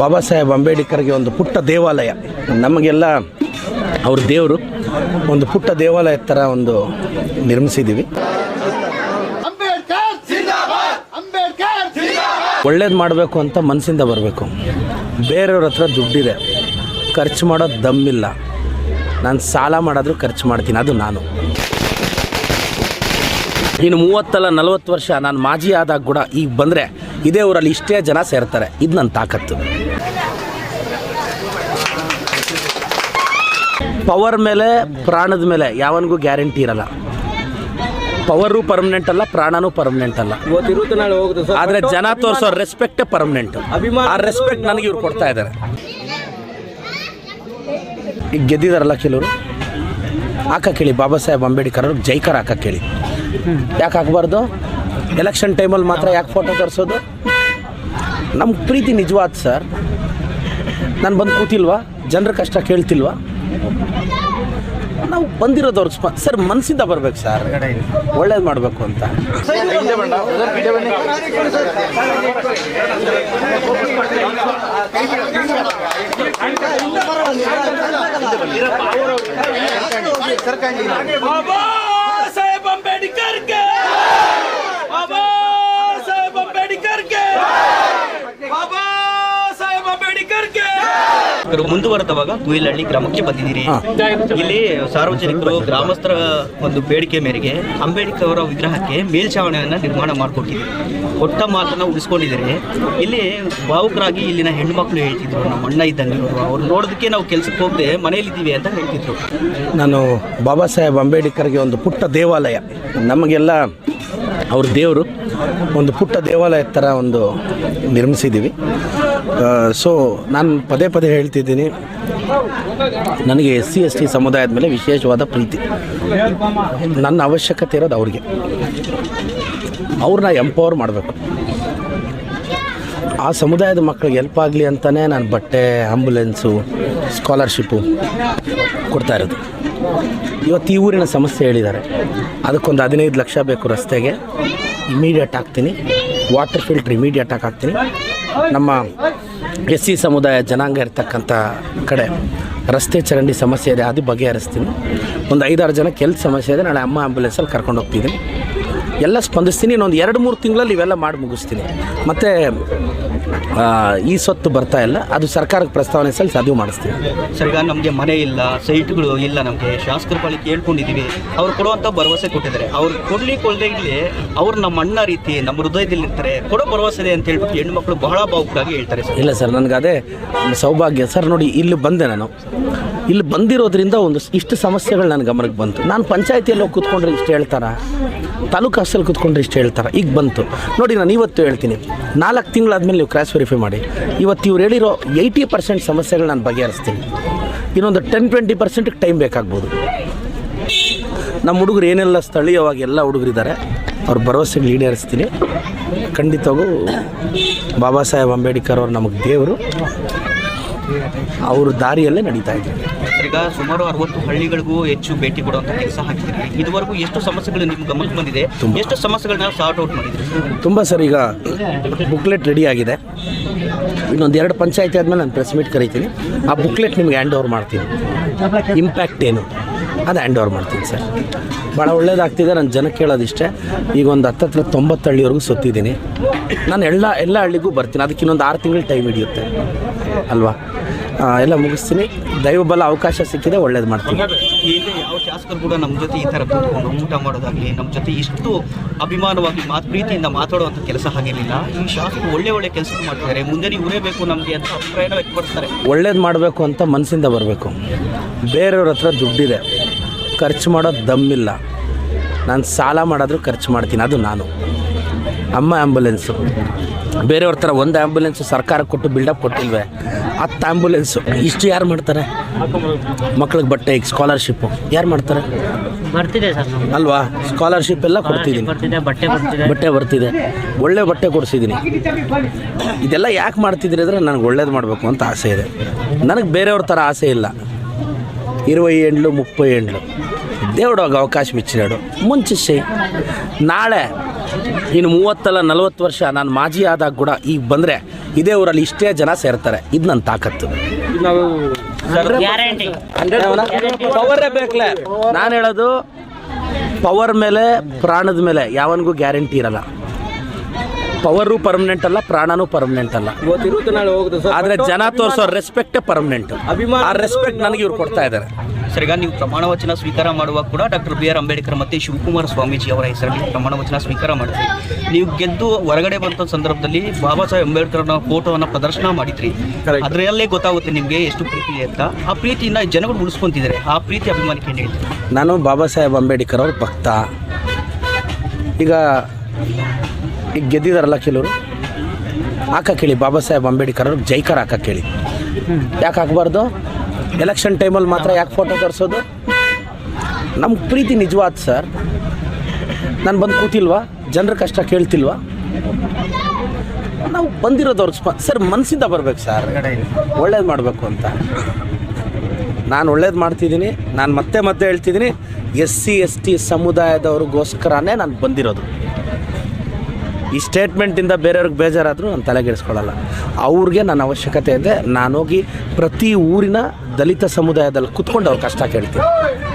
ಬಾಬಾ ಸಾಹೇಬ್ ಅಂಬೇಡ್ಕರ್ಗೆ ಒಂದು ಪುಟ್ಟ ದೇವಾಲಯ. ನಮಗೆಲ್ಲ ಅವ್ರ ದೇವರು ಒಂದು ಪುಟ್ಟ ದೇವಾಲಯ ಥರ ಒಂದು ನಿರ್ಮಿಸಿದ್ದೀವಿ ಒಳ್ಳೇದು ಮಾಡಬೇಕು ಅಂತ ಮನಸ್ಸಿಂದ ಬರಬೇಕು. ಬೇರೆಯವ್ರ ಹತ್ರ ದುಡ್ಡಿದೆ. ಖರ್ಚು ಮಾಡೋದು ದಮ್ಮಿಲ್ಲ ನಾನು ಸಾಲ ಮಾಡಿದ್ರು ಖರ್ಚು ಮಾಡ್ತೀನಿ ಅದು ನಾನು. ಇನ್ನು ಮೂವತ್ತಲ್ಲ ನಲವತ್ತು ವರ್ಷ ನಾನು ಮಾಜಿ ಆದಾಗ ಕೂಡ ಈಗ ಬಂದರೆ ಇದೇ ಊರಲ್ಲಿ ಇಷ್ಟೇ ಜನ ಸೇರ್ತಾರೆ. ಇದು ನನ್ನ ತಾಕತ್ತು. ಪವರ್ ಮೇಲೆ, ಪ್ರಾಣದ ಮೇಲೆ ಯಾವನಿಗೂ ಗ್ಯಾರಂಟಿ ಇರಲ್ಲ. ಪವರು ಪರ್ಮನೆಂಟ್ ಅಲ್ಲ, ಪ್ರಾಣನೂ ಪರ್ಮನೆಂಟ್ ಅಲ್ಲ. ಸರ್ ಆದ್ರೆ ಜನ ತೋರಿಸೋ ರೆಸ್ಪೆಕ್ಟ್ ಪರ್ಮನೆಂಟ್ ಆ ರೆಸ್ಪೆಕ್ಟ್ ನನಗೆ ಇವ್ರು ಕೊಡ್ತಾ ಇದ್ದಾರೆ. ಈಗ ಗೆದ್ದಿದಾರಲ್ಲ ಕೆಲವರು? ಹಾಕಕ್ಕೆ ಕೇಳಿ, ಬಾಬಾ ಸಾಹೇಬ್ ಅಂಬೇಡ್ಕರ್ ಅವ್ರಿಗೆ ಜೈಕರ್ ಹಾಕಕ್ಕೆ ಕೇಳಿ. ಯಾಕೆ ಹಾಕಬಾರ್ದು? ಎಲೆಕ್ಷನ್ ಟೈಮಲ್ಲಿ ಮಾತ್ರ ಯಾಕೆ ಫೋಟೋ ತರಿಸೋದು? ನಮ್ಮ ಪ್ರೀತಿ ನಿಜವಾದ ಸರ್ ನಾನು ಬಂದು ಕೂತಿಲ್ವಾ? ಜನರ ಕಷ್ಟ ಕೇಳ್ತಿಲ್ವಾ? ನಾವು ಬಂದಿರೋದವ್ರಿಗೆ ಸ್ಪ ಸರ್ ಮನಸ್ಸಿಂದ ಬರ್ಬೇಕು ಸರ್. ಒಳ್ಳೇದು ಮಾಡಬೇಕು ಅಂತ. बाबा ಇವರು ಮುಂದುವರೆದವಾಗ ಕುಯಿಲಹಳ್ಳಿ ಗ್ರಾಮಕ್ಕೆ ಬಂದಿದ್ದೀರಿ. ಇಲ್ಲಿ ಸಾರ್ವಜನಿಕರು ಗ್ರಾಮಸ್ಥರ ಒಂದು ಬೇಡಿಕೆ ಮೇರೆಗೆ ಅಂಬೇಡ್ಕರ್ ಅವರ ವಿಗ್ರಹಕ್ಕೆ ಮೇಲ್ಛಾವಣಿಯನ್ನು ನಿರ್ಮಾಣ ಮಾಡಿಕೊಟ್ಟಿದ್ದೀರಿ. ಕೊಟ್ಟ ಮಾತನ್ನು ಉಳಿಸ್ಕೊಂಡಿದ್ದೀರಿ. ಇಲ್ಲಿ ಭಾವುಕರಾಗಿ ಇಲ್ಲಿನ ಹೆಣ್ಮಕ್ಳು ಹೇಳ್ತಿದ್ರು ನಮ್ಮ ಅಣ್ಣ ಇದ್ದಂಗೆ ಅವ್ರು ನೋಡೋದಕ್ಕೆ ನಾವು ಕೆಲ್ಸಕ್ಕೆ ಹೋಗದೆ ಮನೇಲಿದ್ದೀವಿ ಅಂತ ಹೇಳ್ತಿದ್ರು. ನಾನು ಬಾಬಾ ಸಾಹೇಬ್ ಅಂಬೇಡ್ಕರ್ಗೆ ಒಂದು ಪುಟ್ಟ ದೇವಾಲಯ ನಮಗೆಲ್ಲ ಅವ್ರ ದೇವರು ಒಂದು ಪುಟ್ಟ ದೇವಾಲಯ ಥರ ಒಂದು ನಿರ್ಮಿಸಿದ್ದೀವಿ. ಸೊ ನಾನು ಪದೇ ಪದೇ ಹೇಳ್ತಿದ್ದೀನಿ. ನನಗೆ ಎಸ್ ಸಿ, ಎಸ್ ಟಿ ಸಮುದಾಯದ ಮೇಲೆ ವಿಶೇಷವಾದ ಪ್ರೀತಿ. ನನ್ನ ಅವಶ್ಯಕತೆ ಇರೋದು ಅವ್ರಿಗೆ. ಅವ್ರನ್ನ ಎಂಪವರ್ ಮಾಡಬೇಕು. ಆ ಸಮುದಾಯದ ಮಕ್ಕಳಿಗೆ ಹೆಲ್ಪ್ ಆಗಲಿ ಅಂತಲೇ ನಾನು ಬಟ್ಟೆ ಆಂಬುಲೆನ್ಸು ಸ್ಕಾಲರ್ಶಿಪ್ಪು ಕೊಡ್ತಾ ಇರೋದು. ಇವತ್ತು ಈ ಊರಿನ ಸಮಸ್ಯೆ ಹೇಳಿದ್ದಾರೆ. ಅದಕ್ಕೊಂದು ಹದಿನೈದು ಲಕ್ಷ ಬೇಕು ರಸ್ತೆಗೆ. ಇಮಿಡಿಯೇಟ್ ಹಾಕ್ತೀನಿ. ವಾಟರ್ ಫಿಲ್ಟ್ರ್ ಇಮಿಡಿಯೇಟ್ ಹಾಕ್ತೀನಿ. ನಮ್ಮ ಎಸ್ ಸಿ ಸಮುದಾಯ ಜನಾಂಗ ಇರ್ತಕ್ಕಂಥ ಕಡೆ ರಸ್ತೆ ಚರಂಡಿ ಸಮಸ್ಯೆ ಇದೆ, ಅದು ಬಗೆಹರಿಸ್ತೀನಿ. ಒಂದು ಐದಾರು ಜನ ಕೆಲಸ ಸಮಸ್ಯೆ ಇದೆ, ನಾಳೆ ಅಮ್ಮ ಆ್ಯಂಬುಲೆನ್ಸಲ್ಲಿ ಕರ್ಕೊಂಡು ಹೋಗ್ತಿದ್ದೀನಿ. ಎಲ್ಲ ಸ್ಪಂದಿಸ್ತೀನಿ, ಇನ್ನೊಂದು ಎರಡು ಮೂರು ತಿಂಗಳಲ್ಲಿ ಇವೆಲ್ಲ ಮಾಡಿ ಮುಗಿಸ್ತೀನಿ. ಮತ್ತು ಈ ಸ್ವತ್ತು ಬರ್ತಾ ಇಲ್ಲ. ಅದು ಸರ್ಕಾರಕ್ಕೆ ಪ್ರಸ್ತಾವನೆ ಸಲ್ಲಿಸಿ ಅದು ಮಾಡಿಸ್ತೀವಿ ಸರ್ ಈಗ ನಮಗೆ ಮನೆ ಇಲ್ಲ ಸೈಟ್ಗಳು ಇಲ್ಲ ನಮಗೆ ಶಾಸಕರ ಬಳಿ ಕೇಳ್ಕೊಂಡಿದ್ದೀವಿ. ಅವ್ರು ಕೊಡುವಂಥ ಭರವಸೆ ಕೊಟ್ಟಿದ್ದಾರೆ. ಅವ್ರು ಕೊಡಲಿ ಕೊಡದೆ ಇರಲಿ ಅವ್ರು ನಮ್ಮ ಅಣ್ಣ ರೀತಿ ನಮ್ಮ ಹೃದಯದಲ್ಲಿ ಇರ್ತಾರೆ. ಕೊಡೋ ಭರವಸೆ ಇದೆ ಅಂತ ಹೇಳ್ಬಿಟ್ಟು ಹೆಣ್ಮಕ್ಳು ಬಹಳ ಭಾವುಕರಾಗಿ ಹೇಳ್ತಾರೆ ಸರ್. ಇಲ್ಲ ಸರ್ ನನಗೆ ಅದೇ ಸೌಭಾಗ್ಯ. ಸರ್ ನೋಡಿ ಇಲ್ಲಿ ಬಂದೆ ನಾನು. ಇಲ್ಲಿ ಬಂದಿರೋದ್ರಿಂದ ಒಂದು ಇಷ್ಟು ಸಮಸ್ಯೆಗಳು ನನ್ನ ಗಮನಕ್ಕೆ ಬಂತು. ನಾನು ಪಂಚಾಯತಿಯಲ್ಲಿ ಹೋಗಿ ಕೂತ್ಕೊಂಡ್ರೆ ಇಷ್ಟು ಹೇಳ್ತಾರ? ತಾಲೂಕು ಹಾಸ್ಟೆಲ್ ಕೂತ್ಕೊಂಡ್ರೆ ಇಷ್ಟು ಹೇಳ್ತಾರ? ಈಗ ಬಂತು. ನೋಡಿ ನಾನು ಇವತ್ತು ಹೇಳ್ತೀನಿ. ನಾಲ್ಕು ತಿಂಗಳಾದ್ಮೇಲೆ ನೀವು ಕ್ರಾಸ್ ವೆರಿಫೈ ಮಾಡಿ. ಇವತ್ತು ಇವ್ರು ಹೇಳಿರೋ ಏಯ್ಟಿ ಪರ್ಸೆಂಟ್ ಸಮಸ್ಯೆಗಳು ನಾನು ಬಗೆಹರಿಸ್ತೀನಿ. ಇನ್ನೊಂದು ಟೆನ್ ಟ್ವೆಂಟಿ ಪರ್ಸೆಂಟಿಗೆ ಟೈಮ್ ಬೇಕಾಗ್ಬೋದು. ನಮ್ಮ ಹುಡುಗರು ಏನೆಲ್ಲ ಸ್ಥಳೀಯವಾಗಿ ಎಲ್ಲ ಹುಡುಗರಿದ್ದಾರೆ, ಅವ್ರ ಭರವಸೆಗೆ ಈಡೇರಿಸ್ತೀನಿ. ಖಂಡಿತವಾಗೂ ಬಾಬಾ ಸಾಹೇಬ್ ಅಂಬೇಡ್ಕರ್ ಅವರು ನಮಗೆ ದೇವರು. ಅವ್ರ ದಾರಿಯಲ್ಲೇ ನಡೀತಾ ಇದ್ದೀವಿ ಈಗ ಸುಮಾರು ಅರವತ್ತು ಹಳ್ಳಿಗಳಿಗೂ ಹೆಚ್ಚು ಭೇಟಿ ಕೊಡುವಂತ ಕೆಲಸ ಹಾಕಿದ್ರಿ ಇದುವರೆಗೂ ಎಷ್ಟು ಸಮಸ್ಯೆಗಳು ನಿಮ್ಮ ಗಮನಕ್ಕೆ ಬಂದಿದೆ? ಎಷ್ಟು ಸಮಸ್ಯೆಗಳನ್ನ ಸಾರ್ಟ್ ಔಟ್ ಮಾಡಿದ್ರಿ? ತುಂಬ ಸರ್ ಈಗ ಬುಕ್ಲೆಟ್ ರೆಡಿ ಆಗಿದೆ. ಇನ್ನೊಂದು ಎರಡು ಪಂಚಾಯತಿ ಆದಮೇಲೆ ನಾನು ಪ್ರೆಸ್ ಮೀಟ್ ಕರಿತೀನಿ. ಆ ಬುಕ್ಲೆಟ್ ನಿಮ್ಗೆ ಹ್ಯಾಂಡ್ ಓವರ್ ಮಾಡ್ತೀನಿ. ಇಂಪ್ಯಾಕ್ಟ್ ಏನು? ಅದು ಹ್ಯಾಂಡ್ ಓವರ್ ಮಾಡ್ತೀನಿ ಸರ್. ಭಾಳ ಒಳ್ಳೇದಾಗ್ತಿದೆ ನಾನು ಜನಕ್ಕೆ ಹೇಳೋದಿಷ್ಟೇ. ಈಗ ಒಂದು ಹತ್ತತ್ರ ತೊಂಬತ್ತು ಹಳ್ಳಿವರೆಗೂ ಸುತ್ತಿದ್ದೀನಿ. ನಾನು ಎಲ್ಲ ಎಲ್ಲ ಹಳ್ಳಿಗೂ ಬರ್ತೀನಿ. ಅದಕ್ಕೆ ಇನ್ನೊಂದು ಆರು ತಿಂಗಳು ಟೈಮ್ ಹಿಡಿಯುತ್ತೆ. ಅಲ್ವಾ? ಎಲ್ಲ ಮುಗಿಸ್ತೀನಿ. ದೈವಬಲ ಅವಕಾಶ ಸಿಕ್ಕಿದೆ ಒಳ್ಳೇದು ಮಾಡ್ತೀನಿ. ಈ ಹಿಂದೆ ಯಾವ ಶಾಸಕರು ಕೂಡ ನಮ್ಮ ಜೊತೆ ಈ ಥರ ಕೂತ್ಕೊಂಡು ಊಟ ಮಾಡೋದಾಗಲಿ ನಮ್ಮ ಜೊತೆ ಇಷ್ಟು ಅಭಿಮಾನವಾಗಿ ಮಾತು ಪ್ರೀತಿಯಿಂದ ಮಾತಾಡುವಂಥ ಕೆಲಸ ಆಗಿರಲಿಲ್ಲ ಈ ಶಾಸಕರು ಒಳ್ಳೆ ಒಳ್ಳೆ ಕೆಲಸ ಮಾಡ್ತಿದ್ದಾರೆ. ಮುಂದೆ ನೀವು ಉರೇಬೇಕು ಬೇಕು ನಮಗೆ ಅಂತ ಅಭಿಪ್ರಾಯನ ವ್ಯಕ್ತಪಡಿಸ್ತಾರೆ. ಒಳ್ಳೇದು ಮಾಡಬೇಕು ಅಂತ ಮನಸ್ಸಿಂದ ಬರಬೇಕು. ಬೇರೆಯವ್ರ ಹತ್ರ ದುಡ್ಡಿದೆ. ಖರ್ಚು ಮಾಡೋದು ದಮ್ಮಿಲ್ಲ. ನಾನು ಸಾಲ ಮಾಡಿದ್ರು ಖರ್ಚು ಮಾಡ್ತೀನಿ ಅದು ನಾನು. ಅಮ್ಮ ಆ್ಯಂಬುಲೆನ್ಸು ಬೇರೆಯವ್ರ ಥರ ಒಂದು ಆ್ಯಂಬುಲೆನ್ಸು ಸರ್ಕಾರ ಕೊಟ್ಟು ಬಿಲ್ಡಪ್ ಕೊಟ್ಟಿಲ್ವೇ? ಹತ್ತು ಆ್ಯಂಬುಲೆನ್ಸು ಇಷ್ಟು ಯಾರು ಮಾಡ್ತಾರೆ? ಮಕ್ಳಿಗೆ ಬಟ್ಟೆ ಈಗ ಸ್ಕಾಲರ್ಶಿಪ್ಪು ಯಾರು ಮಾಡ್ತಾರೆ? ಬರ್ತಿದೆ ಸರ್ ಅಲ್ವಾ? ಸ್ಕಾಲರ್ಶಿಪ್ ಎಲ್ಲ ಕೊಡ್ತಿದ್ದೀನಿ. ಬಟ್ಟೆ ಬರ್ತಿದೆ. ಬಟ್ಟೆ ಬರ್ತಿದೆ. ಒಳ್ಳೆ ಬಟ್ಟೆ ಕೊಡಿಸಿದ್ದೀನಿ. ಇದೆಲ್ಲ ಯಾಕೆ ಮಾಡ್ತಿದ್ದೀರಿ ಅಂದರೆ ನನಗೆ ಒಳ್ಳೇದು ಮಾಡಬೇಕು ಅಂತ ಆಸೆ ಇದೆ. ನನಗೆ ಬೇರೆಯವ್ರ ಥರ ಆಸೆ ಇಲ್ಲ. ಇರುವೈ ಹೆಂಡ್ಲು ಮುಪ್ಪೈ ಹೆಂಡ್ಲು ದೇವಡೋಗ ಅವಕಾಶ ಮಿಚ್ಚಿರೋಡು. ಮುಂಚಿಸಿ ನಾಳೆ ಇನ್ನು ಮೂವತ್ತಲ್ಲ ನಲವತ್ತು ವರ್ಷ ನಾನು ಮಾಜಿ ಆದಾಗ ಕೂಡ ಈಗ ಬಂದರೆ ಇದೇ ಊರಲ್ಲಿ ಇಷ್ಟೇ ಜನ ಸೇರ್ತಾರೆ. ಇದು ನನ್ನ ತಾಕತ್ತು. ನಾನು ಹೇಳೋದು ಪವರ್ ಮೇಲೆ ಪ್ರಾಣದ ಮೇಲೆ ಯಾವನಿಗೂ ಗ್ಯಾರಂಟಿ ಇರಲ್ಲ. ಪವರು ಪರ್ಮನೆಂಟ್ ಅಲ್ಲ ಪ್ರಾಣನೂ ಪರ್ಮನೆಂಟ್ ಅಲ್ಲ. ಆದ್ರೆ ಜನ ತೋರಿಸೋ ರೆಸ್ಪೆಕ್ಟೇ ಪರ್ಮನೆಂಟ್ ಆ ರೆಸ್ಪೆಕ್ಟ್ ನನಗೆ ಇವ್ರು ಕೊಡ್ತಾ ಇದ್ದಾರೆ. ಸರ್ ಈಗ ನೀವು ಪ್ರಮಾಣ ವಚನ ಸ್ವೀಕಾರ ಮಾಡುವಾಗ ಕೂಡ ಡಾಕ್ಟರ್ ಬಿ ಆರ್ ಅಂಬೇಡ್ಕರ್ ಮತ್ತು ಶಿವಕುಮಾರ ಸ್ವಾಮೀಜಿ ಅವರ ಹೆಸರಲ್ಲಿ ಪ್ರಮಾಣ ವಚನ ಸ್ವೀಕಾರ ಮಾಡಿದ್ರಿ. ನೀವು ಗೆದ್ದು ಹೊರಗಡೆ ಬಂತ ಸಂದರ್ಭದಲ್ಲಿ ಬಾಬಾ ಸಾಹೇಬ್ ಅಂಬೇಡ್ಕರ್ ಫೋಟೋವನ್ನು ಪ್ರದರ್ಶನ ಮಾಡಿದ್ರಿ. ಅದರಲ್ಲೇ ಗೊತ್ತಾಗುತ್ತೆ ನಿಮಗೆ ಎಷ್ಟು ಪ್ರೀತಿ ಅಂತ. ಆ ಪ್ರೀತಿಯಿಂದ ಜನಗಳು ಉಳಿಸ್ಕೊಂತಿದ್ದಾರೆ. ಆ ಪ್ರೀತಿ ಅಭಿಮಾನಕ್ಕೆ ಏನು ಹೇಳ್ತೀರಿ? ನಾನು ಬಾಬಾ ಸಾಹೇಬ್ ಅಂಬೇಡ್ಕರ್ ಅವ್ರ ಭಕ್ತ. ಈಗ ಈಗ ಗೆದ್ದಿದಾರಲ್ಲ ಕೆಲವರು? ಹಾಕ ಕೇಳಿ ಬಾಬಾ ಸಾಹೇಬ್ ಅಂಬೇಡ್ಕರ್ ಅವ್ರಿಗೆ ಜೈಕರ್ ಹಾಕ ಕೇಳಿ. ಯಾಕೆ ಹಾಕ್ಬಾರ್ದು? ಎಲೆಕ್ಷನ್ ಟೈಮಲ್ಲಿ ಮಾತ್ರ ಯಾಕೆ ಫೋಟೋ ತರಿಸೋದು? ನಮ್ಮ ಪ್ರೀತಿ ನಿಜವಾದ ಸರ್ ನಾನು ಬಂದು ಕೂತಿಲ್ವಾ? ಜನರ ಕಷ್ಟ ಕೇಳ್ತಿಲ್ವಾ? ನಾವು ಬಂದಿರೋದವ್ರಿಗೆ ಸ್ಪ ಸರ್ ಮನಸ್ಸಿಂದ ಬರ್ಬೇಕು ಸರ್ ಒಳ್ಳೇದು ಮಾಡಬೇಕು ಅಂತ. ನಾನು ಒಳ್ಳೇದು ಮಾಡ್ತಿದ್ದೀನಿ ನಾನು ಮತ್ತೆ ಮತ್ತೆ ಹೇಳ್ತಿದ್ದೀನಿ ಎಸ್ ಸಿ ಎಸ್ ಟಿ ಸಮುದಾಯದವ್ರಿಗೋಸ್ಕರನೇ ನಾನು ಬಂದಿರೋದು. ಈ ಸ್ಟೇಟ್ಮೆಂಟಿಂದ ಬೇರೆಯವ್ರಿಗೆ ಬೇಜಾರಾದರೂ ನಾನು ತಲೆಗೆಡಿಸ್ಕೊಳ್ಳಲ್ಲ. ಅವ್ರಿಗೆ ನನ್ನ ಅವಶ್ಯಕತೆ ಇದೆ. ನಾನೋಗಿ ಪ್ರತಿ ಊರಿನ ದಲಿತ ಸಮುದಾಯದಲ್ಲಿ ಕುತ್ಕೊಂಡು ಅವ್ರ ಕಷ್ಟ ಕೇಳ್ತೀನಿ.